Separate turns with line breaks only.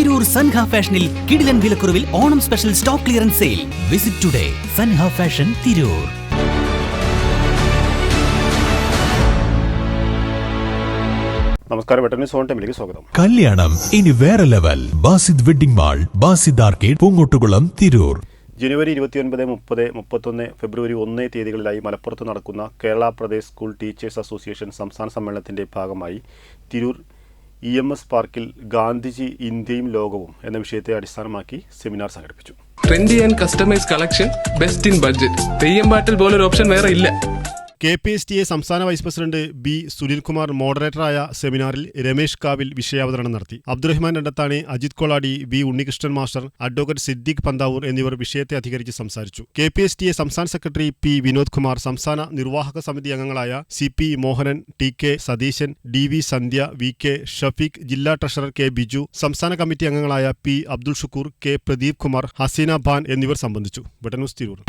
തിരൂർ സൻഹ ഫാഷനിൽ കിടിലൻ വിലക്കുറവിൽ Onam special stock clearance sale. Visit today Sanha fashion Tirur.
നമസ്കാരം ടൈമിലേക്ക് സ്വാഗതം.
കല്യാണം ഇനി വേറെ level. Basid wedding mall Basid arcade Poongottukulam Tirur.
ജനുവരി ഇരുപത്തിയൊൻപത് മുപ്പത് മുപ്പത്തൊന്ന് ഫെബ്രുവരി ഒന്ന് തീയതികളിലായി മലപ്പുറത്ത് നടക്കുന്ന Kerala Pradesh school teachers association സംസ്ഥാന സമ്മേളനത്തിന്റെ ഭാഗമായി തിരൂർ ഇ എം എസ് പാർക്കിൽ ഗാന്ധിജി ഇന്ത്യയും ലോകവും എന്ന വിഷയത്തെ അടിസ്ഥാനമാക്കി സെമിനാർ സംഘടിപ്പിച്ചു.
Trendy and customise collection best in budget Theyyam പാട്ടിൽ പോലൊരു ഓപ്ഷൻ വേറെ ഇല്ല.
K P S T A സംസ്ഥാന വൈസ് പ്രസിഡന്റ് ബി സുനിൽകുമാർ മോഡറേറ്ററായ സെമിനാറിൽ രമേശ് കാവിൽ വിഷയാവതരണം നടത്തി. Abdurahman Randathani Ajith Koladi B Unnikrishnan master advocate Siddique Panthavoor എന്നിവർ വിഷയത്തെ അധികരിച്ച് സംസാരിച്ചു. K P S T A സംസ്ഥാന സെക്രട്ടറി പി വിനോദ് കുമാർ സംസ്ഥാന നിർവാഹക സമിതി അംഗങ്ങളായ C P Mohanan T K Satheesan D V Sandhya V K Shafeeq ജില്ലാ ട്രഷറർ കെ ബിജു സംസ്ഥാന കമ്മിറ്റി അംഗങ്ങളായ പി അബ്ദുൾ ഷുക്കൂർ കെ പ്രദീപ് കുമാർ ഹസീന ഭാൻ എന്നിവർ സംബന്ധിച്ചു. വെട്ടന്യൂസ് തിരൂർ.